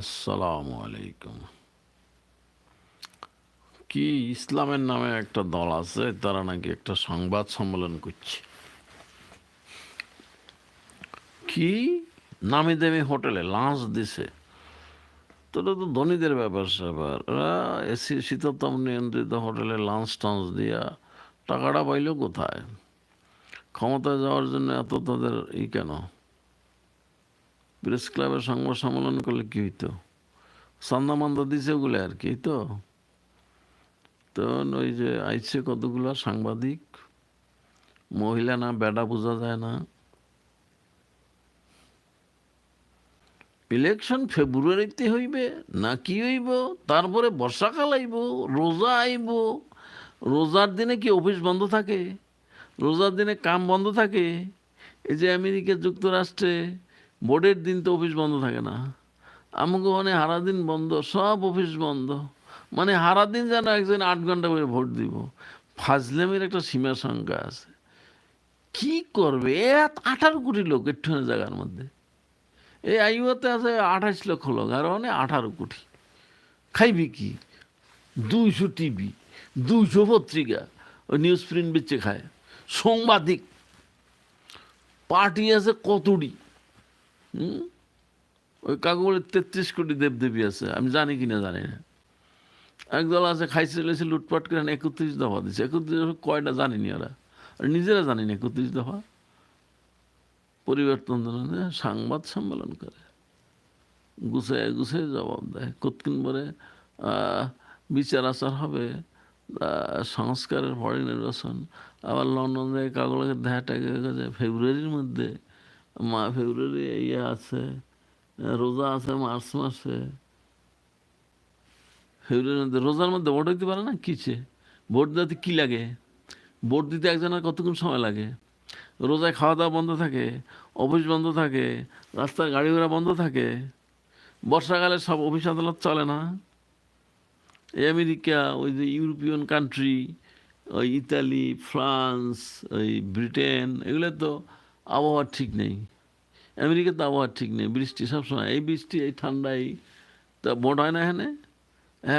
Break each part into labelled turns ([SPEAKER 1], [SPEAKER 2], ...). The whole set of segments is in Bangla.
[SPEAKER 1] আসসালামু আলাইকুম। কি ইসলামের নামে একটা দল আছে, তারা নাকি একটা সংবাদ সম্মেলন করছে। কি? নামি দামি হোটেলে লাঞ্চ দিছে। তোটা তো ধনীদের ব্যাপার স্যাপার। এসি শীততাপ নিয়ন্ত্রিত হোটেলে লাঞ্চ টাঞ্চ দিয়া টাকাটা পাইলো কোথায়? ক্ষমতায় যাওয়ার জন্য এত তাদের ই কেন? প্রেস ক্লাবের সংবাদ সম্মেলন করলে কি হইতো? সান্দা দিছে ওগুলো আর কি তো। তো ওই যে আইছে কতগুলো সাংবাদিক, মহিলা না বেডা বোঝা যায় না। ইলেকশন ফেব্রুয়ারিতে হইবে না কি হইব? তারপরে বর্ষাকাল আইব, রোজা আইব। রোজার দিনে কি অফিস বন্ধ থাকে? রোজার দিনে কাম বন্ধ থাকে? এই যে আমেরিকা যুক্তরাষ্ট্রে ভোটের দিন তো অফিস বন্ধ থাকে না। আমাকে মানে হারা দিন বন্ধ, সব অফিস বন্ধ। মানে হারা দিন যেন একজন আট ঘণ্টা করে ভোট দিব। ফাজলামের একটা সীমা সংখ্যা আছে। কি করবে? আঠারো কোটি লোক একটুখানি জায়গার মধ্যে। এই আইওতে আছে আঠাশ লক্ষ লোক, আর মানে আঠারো কোটি। খাইবি কি? দুইশো টিভি, দুইশো পত্রিকা, ওই নিউজ প্রিন্ট বেচে খায়। সাংবাদিক, পার্টি আছে কতটি? হুম? ওই কাকুবলে তেত্রিশ কোটি দেবদেবী আছে, আমি জানি কি না জানি না। একদল আছে, খাইছে লেছে লুটপাট করে একত্রিশ দফা দিচ্ছে একত্রিশ দফা কয়টা জানিনি ওরা? আর নিজেরা জানি না একত্রিশ দফা। পরিবর্তন সংবাদ সম্মেলন করে। গুছায় গুছায় জবাব দেয়। কতক্ষণ পরে বিচার আচার হবে সংস্কারের পরে নির্বাচন। আবার লন্ডন কাগজকে দেখাটাকে গেছে ফেব্রুয়ারির মধ্যে মা ফেব্রুয়ারি ইয়ে আছে, রোজা আছে, মার্চ মাসে। ফেব্রুয়ারির মধ্যে, রোজার মধ্যে ভোট দিতে পারে না? কিছে ভোট দিতে কী লাগে? ভোট দিতে একজনের কতক্ষণ সময় লাগে? রোজায় খাওয়া দাওয়া বন্ধ থাকে, অফিস বন্ধ থাকে, রাস্তার গাড়ি ঘোড়া বন্ধ থাকে, বর্ষাকালে সব অফিস আদালত চলে না? এই আমেরিকা, ওই যে ইউরোপিয়ান কান্ট্রি ওই ইতালি, ফ্রান্স, ওই ব্রিটেন, এগুলো তো আবহাওয়া ঠিক নেই। আমেরিকা তো আবহাওয়া ঠিক নেই, বৃষ্টি সবসময়। এই বৃষ্টি, এই ঠান্ডাই তা ভোট হয় না এখানে?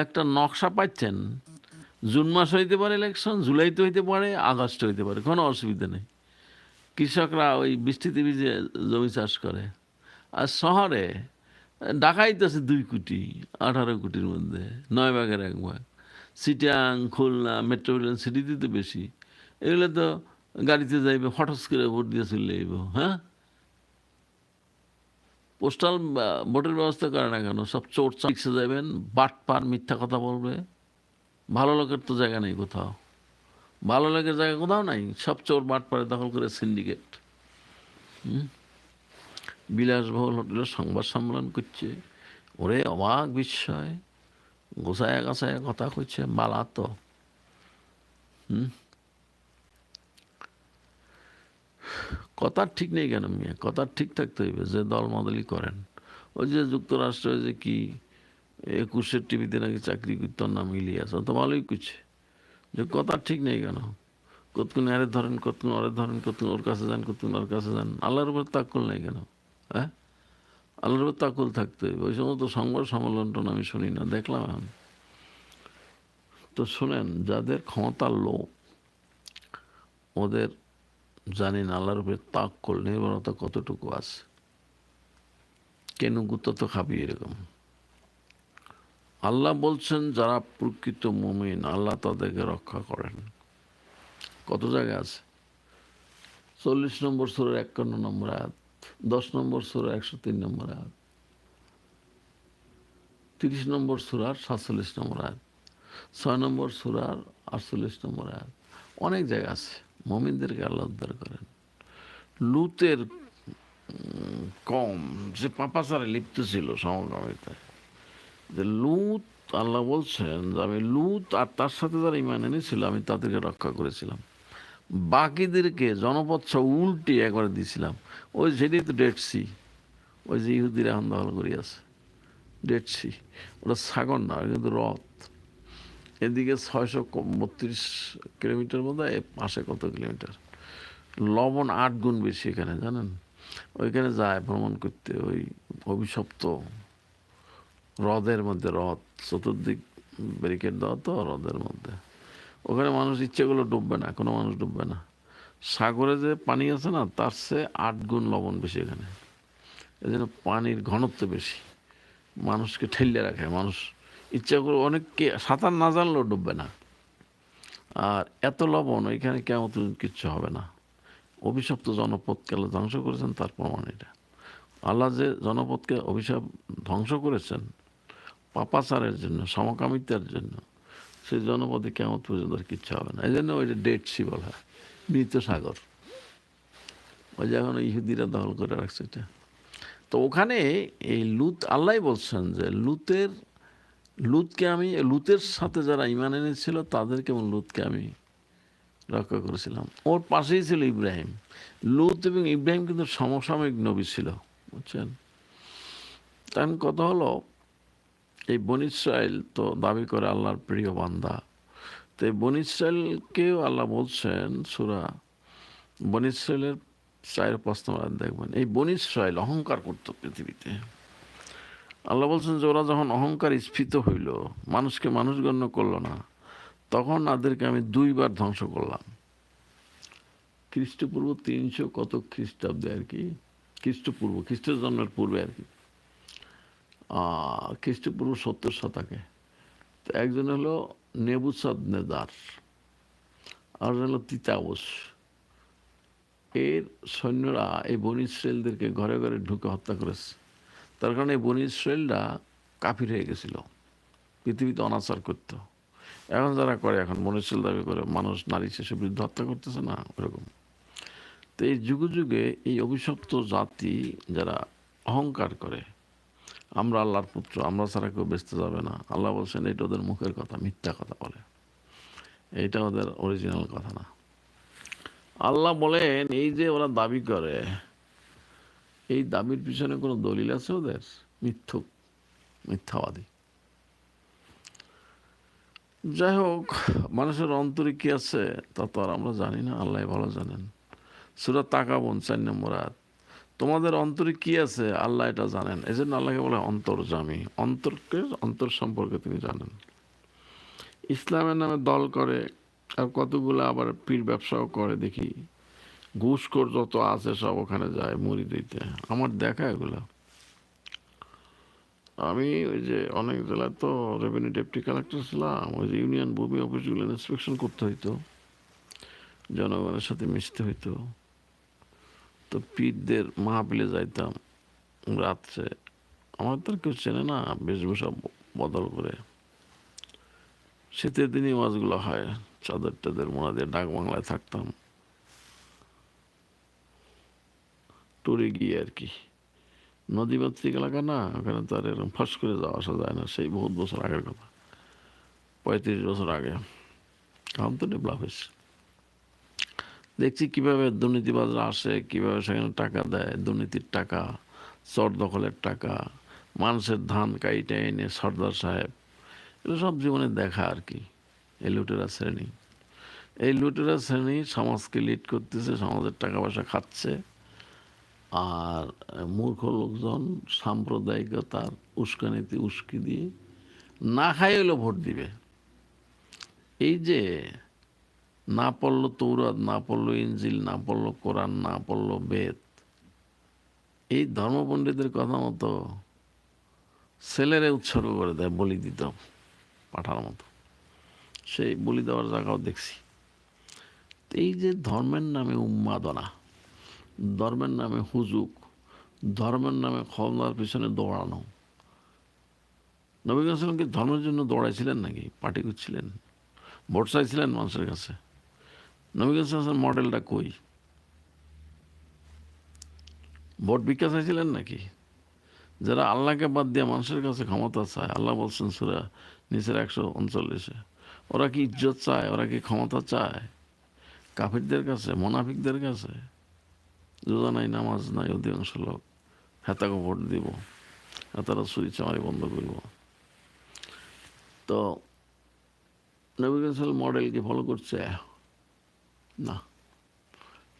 [SPEAKER 1] একটা নকশা পাচ্ছেন। জুন মাস হইতে পারে ইলেকশন জুলাইতে হইতে পারে, আগস্ট হইতে পারে, কোনো অসুবিধা নেই। কৃষকরা ওই বৃষ্টিতে ভিজে জমি চাষ করে। আর শহরে ঢাকাই তো আছে দুই কোটি, আঠারো কোটির মধ্যে, নয় ভাগের এক ভাগ। সিটাং খুলনা, মেট্রোপলিটন সিটিতে তো বেশি। এগুলো তো গাড়িতে যাইবে, হঠাৎ করে ভোট দিয়ে চলে যাইব হ্যাঁ? পোস্টাল ভোটের ব্যবস্থা করে না কেন? সব চোর চাকসে যাবেন বাট পার মিথ্যা কথা বলবে। ভালো লোকের তো জায়গা নেই কোথাও। ভালো লোকের জায়গা কোথাও নাই, সব চোর বাট পারে দখল করে সিন্ডিকেট বিলাসবহুল হোটেলের সংবাদ সম্মেলন করছে। ওরে অবাক বিস্ময় গোসায় গাছায় কথা কইছে বালা তো হুম? কথার ঠিক নেই কেন মিয়া? কথার ঠিক থাকতে হইবে, যে দল মদলই করেন। ওই যে যুক্তরাষ্ট্রে যে কি, একুশের টিভিতে নাকি চাকরি করতো নাম ইলিয়াস তো ভালোই করছে। যে কথা ঠিক নেই কেন? কতক্ষণ আরে ধরেন, কতক্ষণ ওরে ধরেন, কতক্ষণ ওর কাছে যান, কতক্ষণ ওর কাছে যান, আল্লাহর উপর তাক্কুল নেই কেন? হ্যাঁ? আল্লাহর উপর তাক্কুল থাকতে হইবে, ওই সময় তো সংবাদ সম্মেলন টন আমি শুনি না, দেখলাম এখন তো শোনেন, যাদের ক্ষমতার লোক ওদের জানি না, আল্লাহর উপরে তাক্কল নির্ভরতা কতটুকু আছে। কেন গুতো তো খাবি এরকম। আল্লাহ বলছেন, যারা প্রকৃত মুমিন, আল্লাহ তাদেরকে রক্ষা করেন। কত জায়গা আছে? চল্লিশ নম্বর সুরের একান্ন নম্বর আয়াত, দশ নম্বর সুরের একশো তিন নম্বর আয়াত, তিরিশ নম্বর সুরার সাতচল্লিশ নম্বর আয়াত, ছয় নম্বর সুরার আটচল্লিশ নম্বর আয়াত, অনেক জায়গা আছে। মমিনদেরকে আল্লাহ উদ্ধার করেন। লুতের কম, যে পাপাচারে লিপ্ত ছিল সমকামিতায় যে লুত, আল্লাহ বলছেন যে আমি লুত আর তার সাথে যারা ইমান এনেছিল, আমি তাদেরকে রক্ষা করেছিলাম। বাকিদেরকে জনপথ উল্টে একবারে দিয়েছিলাম ওই সেটাই তো ডেড সি ওই যে ইহুদিরা এখন করিয়াছে। ডেড সি ওটা সাগর না কিন্তু রথ এদিকে ছয়শো বত্রিশ কিলোমিটার মধ্যে এ পাশে কত কিলোমিটার। লবণ আট গুণ বেশি এখানে, জানেন? ওইখানে যায় ভ্রমণ করতে, ওই অভিশপ্ত হ্রদের মধ্যে, হ্রদ, চতুর্দিক ব্যারিকেড দেওয়া তো হ্রদের মধ্যে। ওখানে মানুষ ইচ্ছে করলে ডুববে না, কোনো মানুষ ডুববে না। সাগরে যে পানি আছে না, তার চেয়ে আট গুণ লবণ বেশি এখানে। এই জন্য পানির ঘনত্ব বেশি। মানুষকে ঠেলিয়ে রাখে, মানুষ ইচ্ছা করে অনেককে সাঁতার না জানলেও ডুববে না। আর এত লবণ ওইখানে কেমন কিচ্ছু হবে না। অভিশপ্ত জনপদকে আল্লাহ ধ্বংস করেছেন, তার প্রমাণ এটা। আল্লাহ যে জনপদকে অভিশাপ ধ্বংস করেছেন, পাপাচারের জন্য, সমকামিতার জন্য, সেই জনপদে কেমন পর্যন্ত আর কিচ্ছু হবে না। এই জন্য ওইটা ডেড সি বলা হয়, মৃত সাগর। ওই যে এখন ইহুদিরা দখল করে রাখছে এটা। তো ওখানে এই লুত আল্লাহ বলছেন যে লুতের লুতকে আমি, লুতের সাথে যারা ইমান এনেছিল তাদেরকে এবং লুতকে আমি রক্ষা করেছিলাম। ওর পাশেই ছিল ইব্রাহিম। লুত এবং ইব্রাহিম কিন্তু সমসাময়িক নবী ছিল, বুঝছেন? তখন কথা হলো, এই বন ইসরায়েল তো দাবি করে আল্লাহর প্রিয় বান্দা। তো এই বন ইসরায়েলকেও আল্লাহ বলছেন, সুরা বন ইসরায়েলের চায়ের প্রশ্ন দেখবেন। এই বন ইসরায়েল অহংকার করতো পৃথিবীতে। আল্লাহ বলছেন যে ওরা যখন অহংকার স্ফীত হইল, মানুষকে মানুষ গণ্য করল না, তখন তাদেরকে আমি দুইবার ধ্বংস করলাম। খ্রিস্টপূর্ব তিনশো কত খ্রিস্টাব্দে আর কি, খ্রিস্টপূর্ব, খ্রিস্টের জন্মের পূর্বে আর কি খ্রিস্টপূর্ব সত্তর শতকে। তো একজন হলো নেবুসাদ নেদার, আর হলো তিতাবস এর সৈন্যরা এই বন ইসরায়েলদেরকে ঘরে ঘরে ঢুকে হত্যা করেছে। তার কারণে এই বন ইসরায়েলরা কাফির হয়ে গেছিল। পৃথিবীতে অনাচার করতো। এখন যারা করে, এখন ইসরায়েল দাবি করে, মানুষ, নারী, শিশু বিরুদ্ধে হত্যা করতেছে না, ওরকম। তো এই যুগে যুগে এই অভিশপ্ত জাতি যারা অহংকার করে, আমরা আল্লাহর পুত্র, আমরা ছাড়া কেউ বেঁচতে যাবে না। আল্লাহ বলছেন এটা ওদের মুখের কথা, মিথ্যা কথা বলে। এইটা ওদের অরিজিনাল কথা না। আল্লাহ বলেন, এই যে ওরা দাবি করে এই দাবির পিছনে কোনো দলিল আছে ওদের? মিথ্যুক মিথ্যাবাদী। যাই হোক, মানুষের অন্তরে কি আছে তা তো আর আমরা জানি না আল্লাহ ভালো জানেন। সুরা তাকাবন, চার নম্বর আয়াত। তোমাদের অন্তরে কি আছে? আল্লাহ এটা জানেন। এই জন্য আল্লাহকে বলে অন্তর্জামী। অন্তরকে, অন্তর সম্পর্কে তিনি জানেন। ইসলামের নামে দল করে আর কতগুলো আবার পীর ব্যবসাও করে দেখি। ঘুষখোর যত আছে সব ওখানে যায় মুড়ি দিতে। আমার দেখা এগুলো। আমি ওই যে অনেক জেলায় তো রেভিনিউ ডেপুটি কালেক্টর ছিলাম, ওই যে ইউনিয়ন ভূমি অফিসগুলো ইন্সপেকশন করতে হইতো। জনগণের সাথে মিশতে হইতো। তো পীরদের মাহফিলে যাইতাম রাত্রে। আমার তো কেউ চেনে না বেশভূষা বদল করে। শীতের দিনই মাছগুলো হয় চাদর টাদের মোড়া দিয়ে ডাক বাংলায় থাকতাম। টুরে গিয়ে আর কি। নদীমাতৃক এলাকা না, ওখানে তো আর এরকম ফাঁস করে যাওয়া আসা যায় না, সেই বহুত বছর আগের কথা। পঁয়ত্রিশ বছর আগে। এখন তো ডেভেলপ হয়েছে। দেখছি কীভাবে দুর্নীতিবাজরা আসে, কীভাবে সেখানে টাকা দেয়, দুর্নীতির টাকা, চর দখলের টাকা, মানুষের ধান কাইটে এনে সর্দার সাহেব, এগুলো সব জীবনে দেখা আর কি, এই লুটেরা শ্রেণি। এই লুটেরা শ্রেণি সমাজকে লিড করতেছে, সমাজের টাকা পয়সা খাচ্ছে। আর মূর্খ লোকজন সাম্প্রদায়িকতার উস্কানিতে উস্কি দিয়ে না খাই হলেও ভোট দিবে। এই যে না পড়ল তৌরাত, না পড়ল ইঞ্জিল না পড়ল কোরআন, না পড়ল বেদ, এই ধর্মপণ্ডিতের কথা মতো ছেলেরে উৎসর্গ করে দেয় বলি দিত, পাঠার মতো। সেই বলি দেওয়ার জায়গাও দেখছি। এই যে ধর্মের নামে উন্মাদনা ধর্মের নামে হুজুক, ধর্মের নামে ক্ষমতার পিছনে দৌড়ানো। নবী সালাম কি ধর্মের জন্য দৌড়াইছিলেন নাকি? পার্টি করছিলেন? ভোট চাইছিলেন মানুষের কাছে? নবী সালাম মডেলটা কই? ভোট ভিক্ষা চাইছিলেন নাকি? যারা আল্লাহকে বাদ দিয়ে মানুষের কাছে ক্ষমতা চায়, আল্লাহ বলছেন সুরা নিচের একশো উনচল্লিশে, ওরা কি ইজ্জত চায়? ওরা কি ক্ষমতা চায়? কাফিরদের কাছে, মোনাফিকদের কাছে? রোজা নাই নামাজ নাই, অধিকাংশ লোক হেতাকে ভোট দিব। হেতারা চুরি চামারি বন্ধ করব। তো নবীল মডেল কি ফলো করছে? না।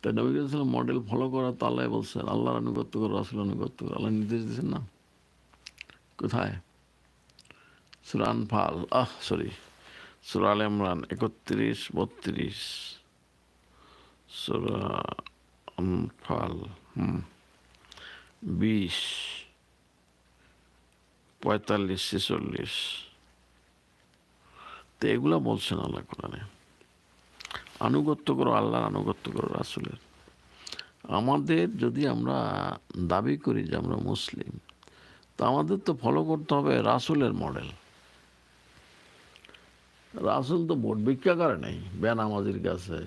[SPEAKER 1] তাই নবী মডেল ফলো করা তো আল্লাহ বলছেন, আল্লাহর আনুগত্য করো রাসুল আনুগত্য করো। আল্লাহ নির্দেশ দিয়েছেন না? কোথায়? সুরান ফাল আহ সরি সুরাল ইমরান, একত্রিশ, বত্রিশ। সুরা ফাল বিশ পঁয়তাল্লিশ ছেচল্লিশ তো এগুলো বলছেন আল্লাহ কোরআনে। আনুগত্য করো আল্লাহর আনুগত্য করো রাসুলের। আমাদের যদি আমরা দাবি করি যে আমরা মুসলিম, তো আমাদের তো ফলো করতে হবে রাসুলের মডেল রাসুল তো ভোট ভিক্ষা করে নাই, বেনামাজির কাছে।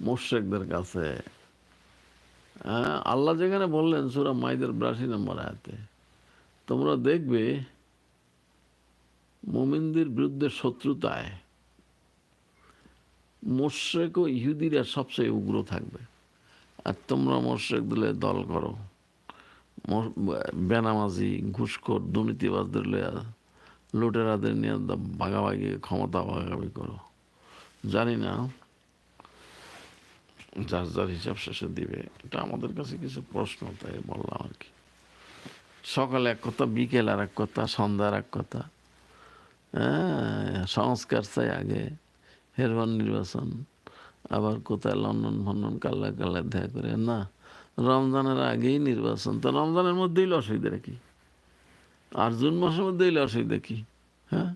[SPEAKER 1] মোশেকদের কাছে। হ্যাঁ আল্লাহ যেখানে বললেন সুরা মাইদের বিরাশি নম্বর আয়াতে, তোমরা দেখবে মোমিনদের বিরুদ্ধে শত্রুতায় মোশেক ও ইহুদিরা সবচেয়ে উগ্র থাকবে। আর তোমরা মোশেক দিলে দল করো। বেনামাজি, ঘুষখোর, দুর্নীতিবাজদের লুটেরাদের নিয়ে ভাগাভাগি, ক্ষমতা ভাগাভাগি করো। জানি না। যার যার হিসাব শেষে দিবে, এটা আমাদের কাছে কিছু প্রশ্ন, তাই বললাম আর কি। সকালে এক কথা, বিকেল আর এক কথা, সন্ধ্যার এক কথা। হ্যাঁ সংস্কার চাই আগে, হেরবান নির্বাচন। আবার কোথায় লন্ডন ফন্ডন কাল্লা কাল্লা দেখা করে, না, রমজানের আগেই নির্বাচন। তো রমজানের মধ্যেই অসুবিধা কি আর জুন মাসের মধ্যেই অসুবিধা কি হ্যাঁ?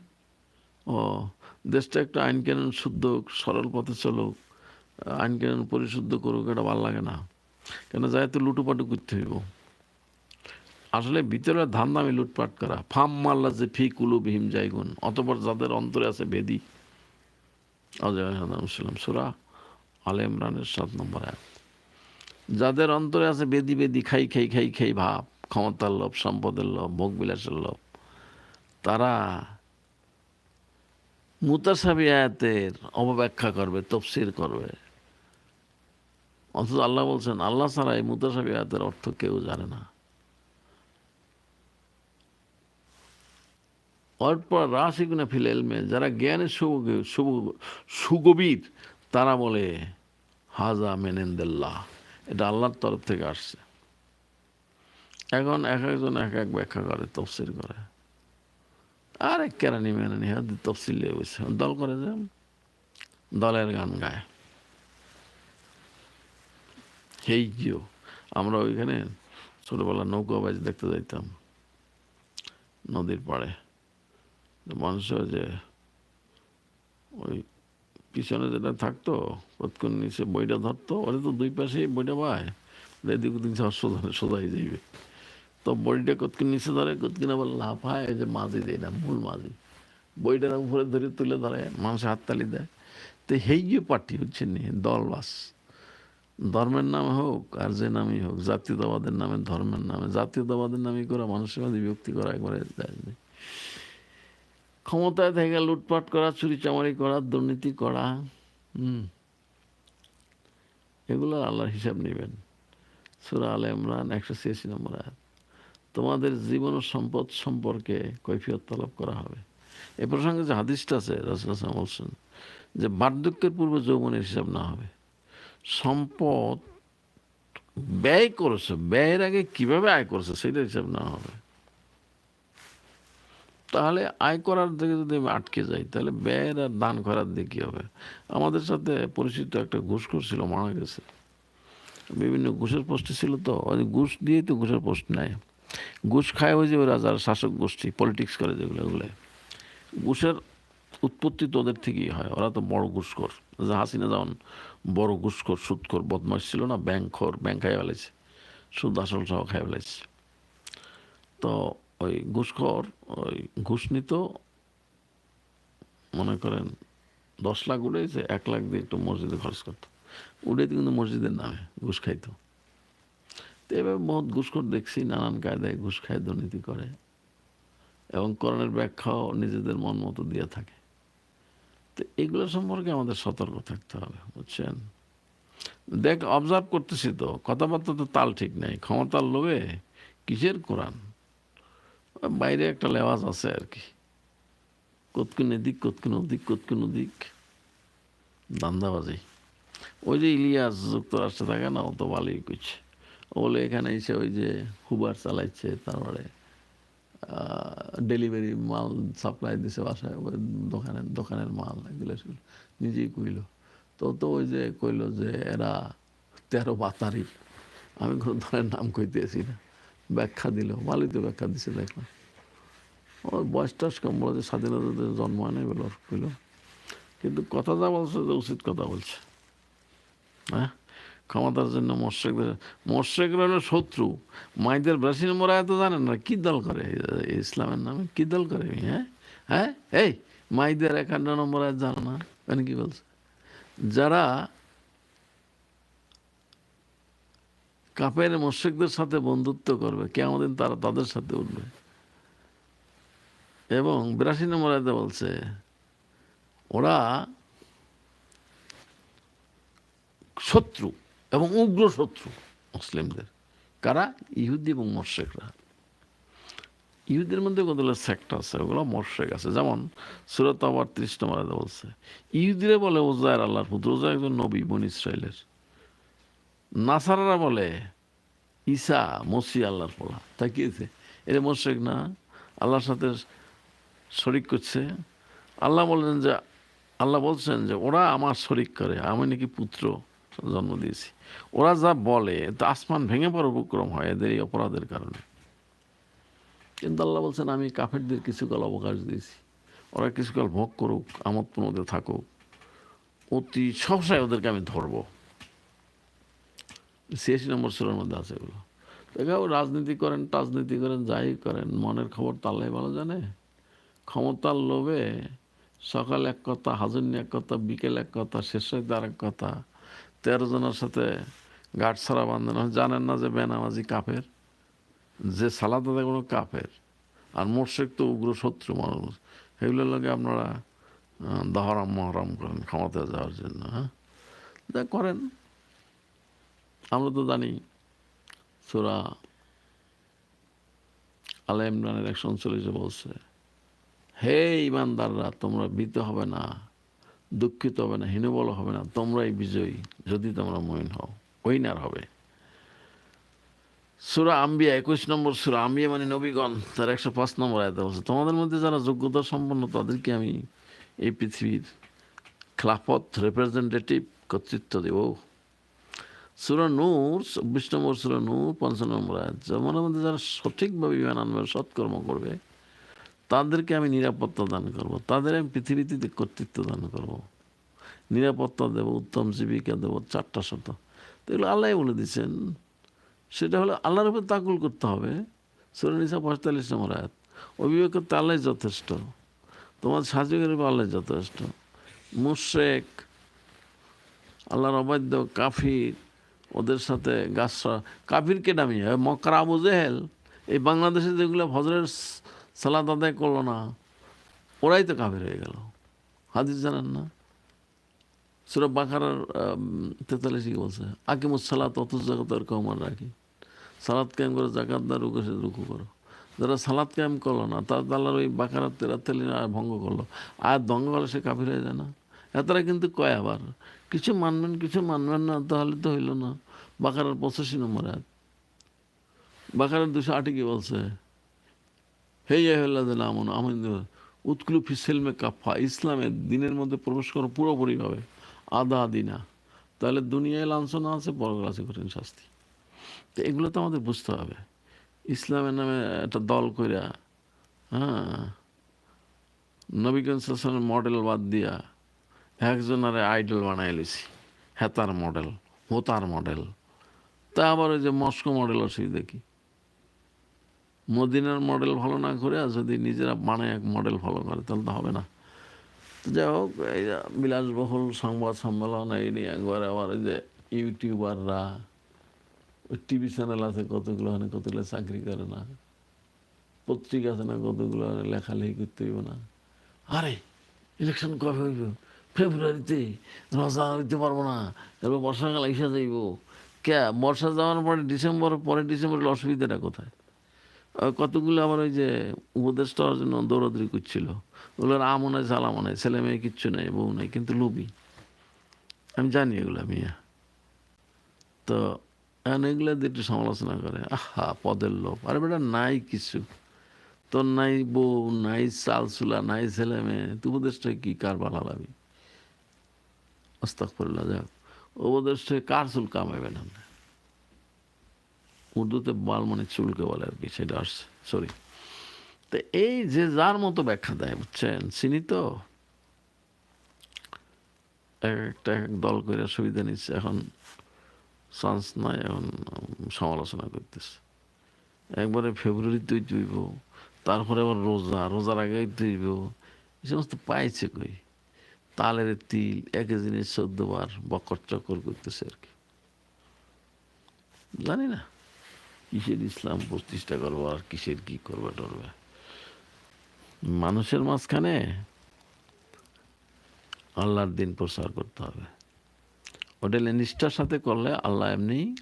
[SPEAKER 1] ও, দেশটা একটা আইন কানুন শুদ্ধ সরল পথে চলুক। আইন কানুন পরিশুদ্ধ করুক, এটা ভালো লাগে না। কেন যায় তো লুটুপাটু করতে হইব। আসলে ভিতরে ধান দামি লুটপাট করা। ফাম মাল্লা যে ফি কুলু ভীম জায়গুন অতপর যাদের অন্তরে আছে বেদি। অজয়াম সুরা আলে ইমরানের সাত নম্বর এক যাদের অন্তরে আছে বেদি বেদি, খাই খাই খাই খাই ভাব, ক্ষমতার লোভ, সম্পদের লোভ, ভোগ বিলাসের লোভ, তারা মুতাসাবি আয়াতের অপব্যাখ্যা করবে, তফসির করবে। অথচ আল্লাহ বলছেন, আল্লাহ ছাড়া এই মুতাসাবি আয়াতের অর্থ কেউ জানে না। অর্পর রাশিগুনা ফিল এলমে যারা জ্ঞানের সুগ- সুগ- সুগভীর, তারা বলে, হাজা মেনেন্দেল্লাহ, এটা আল্লাহর তরফ থেকে আসছে। এখন এক একজন এক এক ব্যাখ্যা করে, তফসির করে। আর এক কেরানি মেরানি হ্যাঁ তফসিল লিয়ে বসে, দল করে যে দলের গান গায়। এই জিও, আমরা ওইখানে ছোটবেলা নৌকাবাজ দেখতে যাইতাম, নদীর পাড়ে। মানুষ যে, ওই পিছনে যেটা থাকতো কতক্ষণ নিচে বইটা ধরতো ওরে তো দুই পাশেই বইটা পায়। এদিক ঝড় সোজা সোজাই যাইবে। তো বইটা কতক্ষণ নিচে ধরে, কতক্ষণ আবার লাফায় যে মাঝি দেয় না, মূল মাঝি। বইটার উপরে ধরে তুলে ধরে মানুষ হাততালি দেয়। তো হেই গিয়ে পার্টি হচ্ছে নিয়ে দল বাস। ধর্মের নাম হোক, আর যে নামই হোক, জাতীয়তাবাদের নামে, ধর্মের নামে, জাতীয়তাবাদের নামে করা মানুষের মাঝে বিভক্তি করা একবারে যায় না। ক্ষমতায় থেকে লুটপাট করা চুরি চামারি করা, দুর্নীতি করা, হুম, এগুলো আল্লাহর হিসাব নেবেন। সুরা আল ইমরান একশো ছিয়াশি নম্বর আয়াত। তোমাদের জীবন ও সম্পদ সম্পর্কে কৈফিয়ত তলব করা হবে। এ প্রসঙ্গে যে হাদিসটা আছে, রাসুল বলছেন যে বার্ধক্যের পূর্বে যৌবনের হিসাব না হবে। সম্পদ ব্যয় করেছে, ব্যয়ের আগে কীভাবে আয় করেছে সেটা হিসাব না হবে। তাহলে আয় করার দিকে যদি আমি আটকে যাই, তাহলে ব্যয়ের আর দান করার দিকে কী হবে? আমাদের সাথে পরিচিত একটা ঘুষখোর ছিল, মারা গেছে। বিভিন্ন ঘুষের পোস্টে ছিল তো, ওই ঘুষ দিয়েই তো ঘুষের পোস্ট নেয়। ঘুষ খায় ওই যে ওই রাজার শাসক গোষ্ঠী, পলিটিক্স করে যেগুলো ওগুলো। ঘুষের উৎপত্তি তো ওদের থেকেই হয়। ওরা তো বড় ঘুষখোর। যে হাসিনা যেমন বড় ঘুষখোর, সুদখোর, বদমাশ ছিল না ব্যাংকখোর ব্যাংক খাই ফেলেছে। সুদ আসল সহ খাই ফেলেছে। তো ওই ঘুষখোর, ওই ঘুষ নিত মনে করেন দশ লাখ উঠেছে এক লাখ দিয়ে একটু মসজিদে খরচ করতো। উঠে কিন্তু মসজিদের নামে ঘুষ খাইতো। তো এভাবে বহুত ঘুষখোর দেখছি, নানান কায়দায় ঘুষ খায়, দুর্নীতি করে। এবং করণের ব্যাখ্যাও নিজেদের মন মতো দিয়ে থাকে। তো এগুলো সম্পর্কে আমাদের সতর্ক থাকতে হবে, বুঝছেন? দেখ অবজার্ভ করতেছি তো, কথাবার্তা তো তাল ঠিক নাই, ক্ষমতার লোভে কিসের কোরআন? বাইরে একটা লেওয়াজ আছে আর কি। কতক্ষণ এদিক, কতক্ষণ ওদিক কতক্ষণ ওদিক? দান্দাবাজি। ওই যে ইলিয়াস যুক্তরাষ্ট্রে থাকে না, ও তো ভালোই করছে ও বলে, এখানে এসে ওই যে হুবার চালাইছে, তারপরে ডেলিভারি মাল সাপ্লাই দিছে বাসায়, ওই দোকানের দোকানের মাল এগুলো নিজেই কইল। তো তো ওই যে কইল যে এরা তেরো বাতারি। আমি কোনো ধরনের নাম কইতেছি না। ব্যাখ্যা দিল ভালোই তো ব্যাখ্যা দিছে, দেখলাম। ওর বয়স টয়স কম, বলে যে স্বাধীনতাতে জন্ম হয় নাই বলে কইল। কিন্তু কথা যা বলছে, যে উচিত কথা বলছে। হ্যাঁ? ক্ষমতার জন্য মোর্শেকদের মোর্শেকরা হলো শত্রু। মাইদের ব্রাসিন মোরায় তো জানেন না, কি দল করে? ইসলামের নামে কি দল করে হ্যাঁ? হ্যাঁ? এই, মাইদের একান্ন নম্বর আয়াত জানো না? মানে কি বলছে? যারা কাপের মোর্শেকদের সাথে বন্ধুত্ব করবে কেমন তারা তাদের সাথে উঠবে। এবং বিরাশি নম্বর আয়াতে বলছে, ওরা শত্রু। এবং উগ্র শত্রু মুসলিমদের। কারা? ইহুদি এবং মোর্শেকরা। ইহুদের মধ্যে কতগুলো সেক্ট আছে? ওগুলো মোর্শেক আছে। যেমন সুরত আবার ত্রিশ নম্বর বলছে, ইহুদিরা বলে ওজায়ের আল্লাহর পুত্র ওজায় একজন নবী, বন ইসরায়েলের নাসারারা বলে, ঈসা মসি আল্লাহর পোলা। হয়েছে? এর মোর্শেক না? আল্লাহর সাথে শরিক করছে। আল্লাহ বললেন যে, আল্লাহ বলছেন যে, ওরা আমার শরিক করে, আমি নাকি পুত্র। জন্ম দিয়েছি। ওরা যা বলে, তো আসমান ভেঙে পড়ার উপক্রম হয় এদের এই অপরাধের কারণে। কিন্তু আল্লাহ বলছেন, আমি কাফেরদের কিছুকাল অবকাশ দিয়েছি। ওরা কিছুকাল ভোগ করুক আমোদ প্রমোদে থাকুক। অতি সবসায় ওদেরকে আমি ধরবো। ছিয়াশি নম্বর সুরের মধ্যে আছে এগুলো। দেখাও রাজনীতি করেন, টাজনীতি করেন, যাই করেন, মনের খবর তাল্লাই ভালো জানে। ক্ষমতার লোভে সকাল এক কথা হাজন্য এক কথা, বিকেল এক কথা, শেষ হইতে আর এক কথা তেরো জনের সাথে গাঠ ছাড়া বান্ধন। জানেন না যে বেনামাজি কাফের? যে সালাদ আদায় কোনো কাফের। আর মোর্শেক তো উগ্র শত্রু মানুষ। সেগুলোর লগে আপনারা দহরাম মহরাম করেন ক্ষমতায় যাওয়ার জন্য হ্যাঁ? যা করেন। আমরা তো জানি সুরা আলে ইমরানের একশো উনচল্লিশে বলছে, হে ইমানদাররা তোমরা ভীত হবে না। দুঃখিত হবে না, হীনবল হবে না, তোমরাই বিজয়ী যদি তোমরা মহিন হও। উইনার হবে। সুরা আম্বিয়া, একুশ নম্বর সুরা, আম্বিয়া মানে নবীগণ, তার একশো পাঁচ নম্বর আয়তে বলছে, তোমাদের মধ্যে যারা যোগ্যতা সম্পন্ন, তাদেরকে আমি এই পৃথিবীর খ্লাফত রিপ্রেজেন্টেটিভ কর্তৃত্ব দেব। সুরা নূর, চব্বিশ নম্বর সুরা নূর, পঞ্চান্ন নম্বর আয়াত, তোমাদের মধ্যে যারা সঠিকভাবে ইমান আনবে, সৎকর্ম করবে তাদেরকে আমি নিরাপত্তা দান করব। তাদের আমি পৃথিবীতে কর্তৃত্ব দান করব। নিরাপত্তা দেব, উত্তম জীবিকা দেব, চারটা শত তো এগুলো আল্লাহ বলে দিচ্ছেন সেটা হলো আল্লাহর উপর তাকুল করতে হবে। সুরনিসা পঁয়তাল্লিশ নম্বর আয়াত। অভিযোগ করতে আল্লাহ যথেষ্ট। তোমার সাহায্যের উপর আল্লাহ যথেষ্ট। মুশেক আল্লাহর অবাধ্য, কাফির, ওদের সাথে গাছ কাফিরকে নামিয়ে, মক্কার আবু জেহেল, এই বাংলাদেশে যেগুলো ফজরের স- সালাত আদায় করল না, ওরাই তো কাফির হয়ে গেল। হাদিস জানেন না? সুরভ বাখার তেতাল্লিশ কি বলছে? আকিমুস সালাত অত জগতের কমার রাখি সালাদ কায়েম করে জাকাত দা রুকু রুকু করো। যারা সালাদ কায়েম করল না, তার আল্লাহর ওই বাকার তেরাত্তালি আর ভঙ্গ করল। আর ভঙ্গ করলে সে কাফির হয়ে যায় না। এতরা কিন্তু কয় আবার? কিছু মানবেন কিছু মানবেন না, তাহলে তো হইল না। বাকারের পঁচাশি নম্বর আয়াত। বাকারের দুশো আটে কি বলছে? হে ইয়াহুল্লাহ আমন আমিন উৎকুলু ফিসেলমে কাফা ইসলামের দিনের মধ্যে প্রবেশ করো পুরোপুরিভাবে, আদা দিনা তাহলে দুনিয়ায় লাঞ্ছনা আছে পরকাল আছে, কঠিন শাস্তি। তো এগুলো তো আমাদের বুঝতে হবে। ইসলামের নামে একটা দল কইরা হ্যাঁ নবীগঞ্জ মডেল বাদ দিয়া একজনের আইডল বানাই লিছি হেতার মডেল, হোতার মডেল। তা আবার ওই যে মস্কো মডেল আছে দেখি। মদিনার মডেল ভালো না করে আর যদি নিজেরা বানায় এক মডেল ফলো করে, তাহলে তো হবে না। যাই হোক, এই বিলাসবহুল সংবাদ সম্মেলন, এই নিয়ে একবার আবার এই যে ইউটিউবাররা টিভি চ্যানেল আছে কতগুলো ওখানে কতগুলো চাকরি করে না, পত্রিকা আছে না কতগুলো লেখালেখি করতে হইব না। আরে ইলেকশন কবে হইব? ফেব্রুয়ারিতে, রোজা হইতে পারব না এরপর বর্ষাকাল এসে যাইব। কে, বর্ষা যাওয়ার পরে ডিসেম্বর পরে ডিসেম্বরের অসুবিধাটা কোথায়? কতগুলো আমার ওই যে উপদেশ দেওয়ার জন্য দৌড়াদৌড়ি করছিল। ওগুলোর আমও নাই, সালামও নাই, ছেলে মেয়ে কিচ্ছু নেই, বউ নেই, কিন্তু লুবি আমি জানি এগুলো মিয়া। তো এগুলো একটু সমালোচনা করে, আহা, পদের লোভ। আরে বেটা, নাই কিছু। তোর নাই বউ, নাই চাল চুলা, নাই ছেলে মেয়ে উপদেশটা কি কার ভালো লাগবে অস্তাকফরুল্লাহ যাক। উপদেশটা কার চুল কামাইবে না? উর্দুতে বাল মানে চুলকে বলে আর কি, সেটা আসছে সরি তো এই যে যার মতো ব্যাখ্যা দেয়, বুঝছেন? চিনি তো? এক একটা এক দল করে সুবিধা নিচ্ছে, এখন চান্স নাই, এখন সমালোচনা করতেছে। একবারে ফেব্রুয়ারিতেই তুইব তারপরে আবার রোজা, রোজার আগে তুইব এই সমস্ত পাইছে কই? তালের তিল, একই জিনিস চোদ্দ বার বকর চক্কর করতেছে আর কি। জানি না। কিসের ইসলাম প্রতিষ্ঠা করব আর কিসের কি করবে টরবে? মানুষের মাঝখানে আল্লাহর দিন প্রচার করতে হবে। ওটা নিষ্ঠার সাথে করলে আল্লাহ এমনি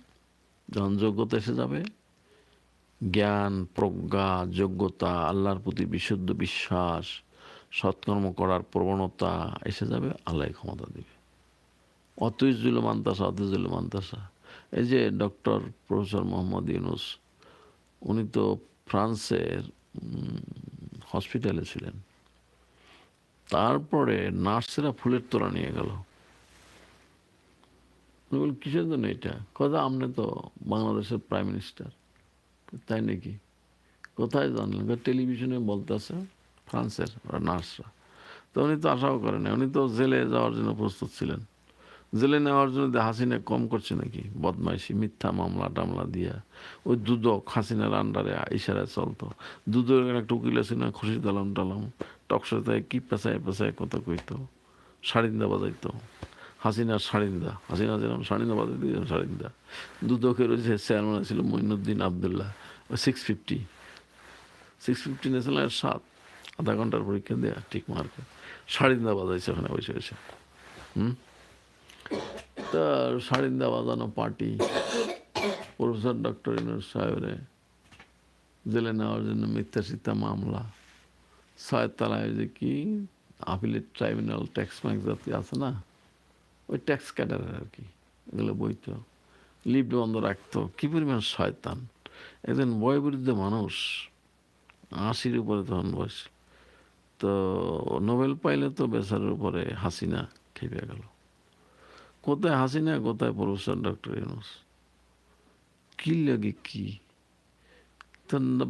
[SPEAKER 1] যখন যোগ্যতা এসে যাবে। জ্ঞান, প্রজ্ঞা, যোগ্যতা, আল্লাহর প্রতি বিশুদ্ধ বিশ্বাস, সৎকর্ম করার প্রবণতা এসে যাবে আল্লাহ ক্ষমতা দিবে। অতই জুলুম আন্তাসা, অতই জুলুম আন্তাসা। এই যে ডক্টর প্রফেসর মোহাম্মদ ইউনুস উনি তো ফ্রান্সের হসপিটালে ছিলেন। তারপরে নার্সেরা ফুলের তোলা নিয়ে গেল। বললেন, কিসের জন্য এটা? কথা আপনি তো বাংলাদেশের প্রাইম মিনিস্টার। তাই নাকি? কোথায় জানলেন? টেলিভিশনে বলতেছে ফ্রান্সের নার্সরা। তো উনি তো আশাও করেন উনি তো জেলে যাওয়ার জন্য প্রস্তুত ছিলেন। জেলে নেওয়ার জন্য হাসিনা কম করছে নাকি? বদমাইশি, মিথ্যা মামলা টামলা দিয়া। ওই দুদক হাসিনার আন্ডারে ইশারায় চলতো। দুদকের একটা উকিল আছে না খুশি দালাম টালাম। টকশোতে কি পেঁচায় পেঁচায় কথা কইতো। সারিন্দা বাজাইতো। হাসিনার সারিন্দা হাসিনা যেরকম সারিন্দা বাজাইতো যেরকম সারিন্দা দুদকের ওই যে চেয়ারম্যান ছিল মঈনুদ্দিন আবদুল্লাহ। ওই six fifty six fifty national সাত। আধা ঘণ্টার পরীক্ষা দেয়া ঠিক মার্কে। সারিন্দা বাজাইছে ওখানে বসে বসে। হুম? তার সারিন্দা বাজানো পার্টি প্রফেসর ডক্টর ইনুর সাহেবের জেলে নেওয়ার জন্য মিথ্যা সিদ্ধা মামলা। ছয় তলায় যে কি? আপিলেট ট্রাইব্যুনাল ট্যাক্স ম্যাক্স জাতীয় আছে না? ওই ট্যাক্স ক্যাডারের আর কি। এগুলো বইতো লিফট বন্ধ রাখতো। কী পরিমাণ শয়তান? একজন বয়োবৃদ্ধ মানুষ, আশির উপরে তখন বয়স। তো নোবেল পাইলে তো বেচারের উপরে হাসিনা খেপে গেল। কোথায় হাসিনা কোথায় প্রফেসর ডক্টর ইউনুস কি লাগে কি?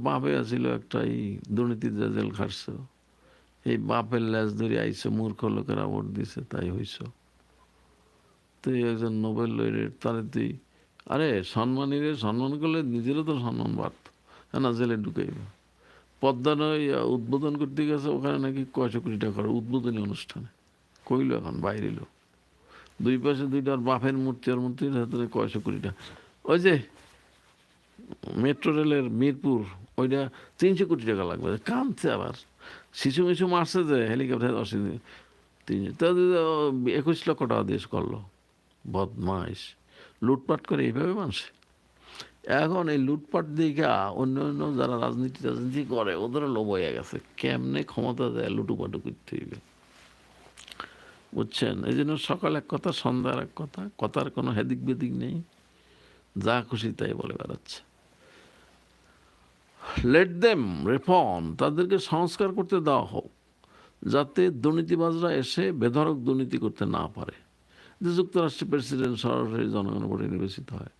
[SPEAKER 1] বাপে আছিল একটা এই দুর্নীতির যে জেল খাটছ। এই বাপের ল্যাজ ধরে আইসো মূর্খ লোকেরা ভোট দিছে, তাই হইছ। তুই একজন নোবেল লয়ের তাহলে তুই, আরে সম্মানীরে সম্মান করলে নিজেরও তো সম্মান বাড়ত। হ্যাঁ না, জেলে ঢুকাইব। পদ্মা উদ্বোধন করতে গেছে, ওখানে নাকি কয়শো কোটি টাকার উদ্বোধনী অনুষ্ঠানে। কইলো এখন, বাইরে লোক। দুই পাশে দুইটার বাপের মূর্তি আর মূর্তির ভেতরে কয়শো কোটি টাকা ওই যে মেট্রো রেলের মিরপুর, ওইটা তিনশো কোটি টাকা লাগবে। কাঁদছে আবার। শিশু মিশু মারছে যে, হেলিকপ্টার অসুবিধা তিনশো তা একুশ লক্ষ টাকা দিয়ে করল। বদমাইশ। লুটপাট করে এইভাবে মানুষ। এখন এই লুটপাট দিকে অন্য অন্য যারা রাজনীতি রাজনীতি করে, ওদেরও লোভ হয়ে গেছে। কেমনে ক্ষমতা দেয় লুটুপাটু করতে হইবে? বুঝছেন? এই জন্য সকাল এক কথা, সন্ধ্যার এক কথা, কথার কোনো হেদিক বেদিক নেই। যা খুশি তাই বলে বেড়াচ্ছে। লেট দেম রেফর্ম তাদেরকে সংস্কার করতে দেওয়া হোক, যাতে দুর্নীতিবাজরা এসে বেধরক দুর্নীতি করতে না পারে। যে যুক্তরাষ্ট্রের প্রেসিডেন্ট সরাসরি জনগণের ভোটে নির্বাচিত হয়।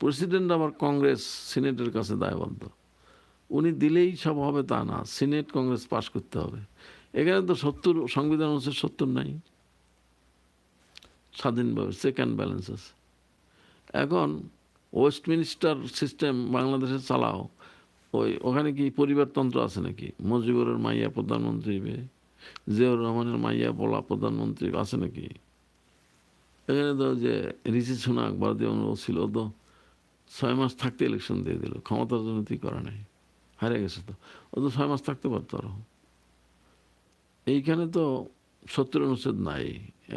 [SPEAKER 1] প্রেসিডেন্ট আবার কংগ্রেস, সিনেটের কাছে দায়বদ্ধ। উনি দিলেই সব হবে তা না। সিনেট, কংগ্রেস পাশ করতে হবে। এখানে তো সত্তর, সংবিধান অনুসারে সত্তর নাই। স্বাধীনভাবে সেকেন্ড ব্যালেন্স আছে এখন ওয়েস্টমিনিস্টার সিস্টেম বাংলাদেশে চালাও, ওই ওখানে কি পরিবারতন্ত্র আছে নাকি? মুজিবুরের মাইয়া প্রধানমন্ত্রী, জিয়াউর রহমানের মাইয়া বলা প্রধানমন্ত্রী আছে নাকি? এখানে তো যে ঋষি সুনাক ভারতীয় ছিল তো ছয় মাস থাকতে ইলেকশন দিয়ে দিল, ক্ষমতার জন্য তুই করা নাই? হারে গেছে তো, ও তো ছয় মাস থাকতে পারতো আরও। এইখানে তো সত্তর অনুচ্ছেদ নাই।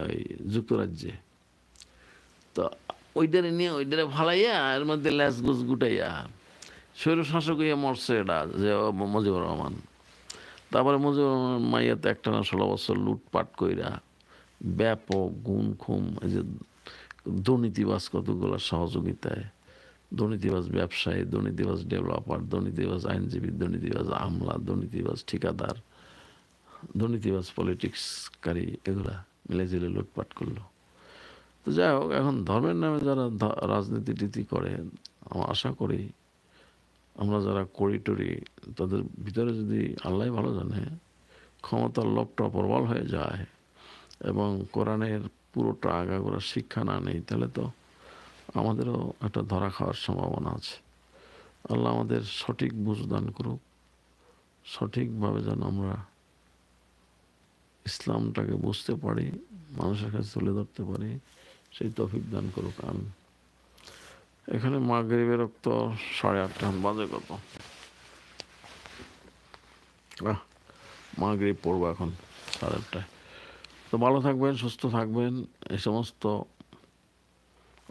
[SPEAKER 1] ওই যুক্তরাজ্যে। তো ওইটারে নিয়ে, ওইটারে ভালাইয়া এর মধ্যে ল্যাস গুস গুটাইয়া স্বৈর শাসক হইয়া মরছে এটা যে মুজিবুর রহমান। তারপরে মুজিবুর রহমান মাইয়া তো একটা না ষোলো বছর লুটপাট কইরা ব্যাপক গুণ খুম এই যে দুর্নীতিবাজ কতগুলো সহযোগিতায়, দুর্নীতিবাজ ব্যবসায়ী, দুর্নীতিবাজ ডেভেলপার, দুর্নীতিবাজ আইনজীবী, দুর্নীতিবাজ আমলা, দুর্নীতিবাজ ঠিকাদার, দুর্নীতিবাজ পলিটিক্সকারী, এগুলা। মিলে ঝিলে লুটপাট করল। তো যাই হোক, এখন ধর্মের নামে যারা রাজনীতি টিতি করে, আমরা আশা করি আমরা যারা করি টরি, তাদের ভিতরে যদি আল্লাহ ভালো জানে, ক্ষমতার লোভটা প্রবল হয়ে যায় এবং কোরআনের পুরোটা আগাগোড়া শিক্ষা না নেই, তাহলে তো আমাদেরও একটা ধরা খাওয়ার সম্ভাবনা আছে। আল্লাহ আমাদের সঠিক বুঝ দান করুক, সঠিকভাবে যেন আমরা ইসলামটাকে বুঝতে পারি, মানুষের কাছে তুলে ধরতে পারি, সেই তফিক দান করুক আমি এখানে মাগরিবের রক্ত সাড়ে আটটা বাজে কত? মাগরিব পড়ব এখন সাড়ে আটটায়। তো ভালো থাকবেন, সুস্থ থাকবেন এই সমস্ত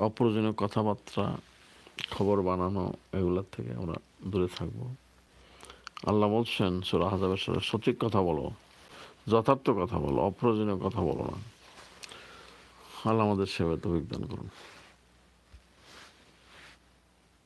[SPEAKER 1] অপ্রয়োজনীয় কথাবার্তা, খবর বানানো, এগুলোর থেকে আমরা দূরে থাকব। আল্লাহ বলছেন, সুরা হাজাবের সঠিক কথা বলো। যথার্থ কথা বলো অপ্রয়োজনীয় কথা বলো না। আল্লাহ আমাদের সেবা তো বিজ্ঞান করুন।